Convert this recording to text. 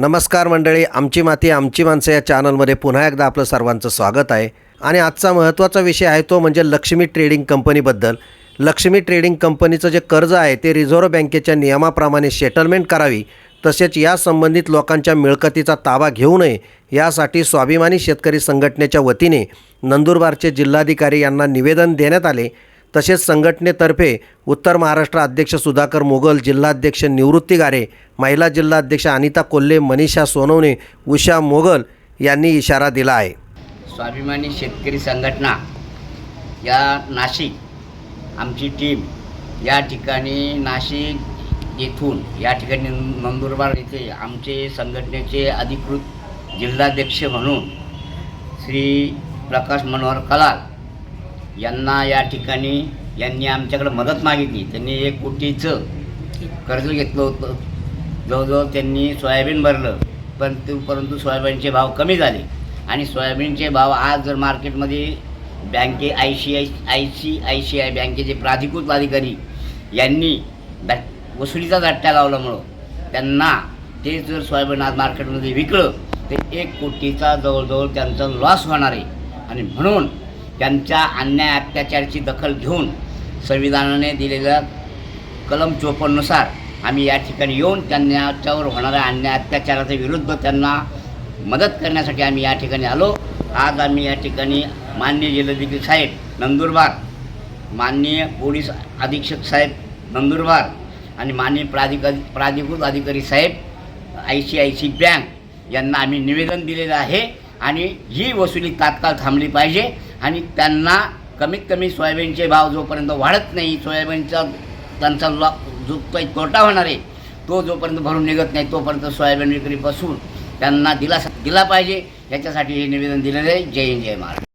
नमस्कार मंडळी आमची माती आमची माणसं या चॅनलमध्ये पुन्हा एकदा आपलं सर्वांचं स्वागत आहे. आणि आजचा महत्त्वाचा विषय आहे तो म्हणजे लक्ष्मी ट्रेडिंग कंपनीबद्दल. लक्ष्मी ट्रेडिंग कंपनीचं जे कर्ज आहे ते रिझर्व्ह बँकेच्या नियमाप्रमाणे सेटलमेंट करावी तसेच या संबंधित लोकांच्या मिळकतीचा ताबा घेऊ नये यासाठी स्वाभिमानी शेतकरी संघटनेच्या वतीने नंदुरबारचे जिल्हाधिकारी यांना निवेदन देण्यात आले. तसेच संघटनेतर्फे उत्तर महाराष्ट्र अध्यक्ष सुधाकर मोगल जिल्हाध्यक्ष निवृत्ती गारे महिला जिल्हाध्यक्ष अनिता कोल्हे मनीषा सोनवणे उषा मोगल यांनी इशारा दिला आहे. स्वाभिमानी शेतकरी संघटना या नाशिक आमची टीम या ठिकाणी नाशिक येथून या ठिकाणी नंदुरबार येथे आमचे संघटनेचे अधिकृत जिल्हाध्यक्ष म्हणून श्री प्रकाश मनोहर कलाल यांना या ठिकाणी यांनी आमच्याकडे मदत मागितली. त्यांनी एक कोटीचं कर्ज घेतलं होतं. जवळजवळ त्यांनी सोयाबीन भरलं. पण ते परंतु सोयाबीनचे भाव कमी झाले. आणि सोयाबीनचे भाव आज जर मार्केटमध्ये बँके I C I I C I C I बँकेचे प्राधिकृत अधिकारी यांनी बॅ वसुलीचा झट्टा लावल्यामुळं त्यांना ते जर सोयाबीन आज मार्केटमध्ये विकलं तर एक कोटीचा जवळजवळ त्यांचा लॉस होणार आहे. आणि म्हणून त्यांच्या अन्याय अत्याचाराची दखल घेऊन संविधानाने दिलेल्या कलम चोपन्ननुसार आम्ही या ठिकाणी येऊन त्यांच्यावर होणाऱ्या अन्याय अत्याचाराच्या विरुद्ध त्यांना मदत करण्यासाठी आम्ही या ठिकाणी आलो. आज आम्ही या ठिकाणी माननीय जिल्हाधिकारी साहेब नंदुरबार माननीय पोलीस अधीक्षक साहेब नंदुरबार आणि माननीय प्राधिका प्राधिकृत अधिकारी साहेब I C I C bank यांना आम्ही निवेदन दिलेलं आहे आणि ही वसुली तात्काळ थांबली पाहिजे. आणि त्यांना कमीत कमी सोयाबीनचे भाव जोपर्यंत वाढत नाही सोयाबीनचा त्यांचा लॉ जो काही तोटा होणार आहे तो जोपर्यंत भरून निघत नाही तोपर्यंत सोयाबीन विक्रीपासून त्यांना दिलासा दिला पाहिजे. याच्यासाठी हे निवेदन दिलेलं आहे. जय हिंद जय महाराज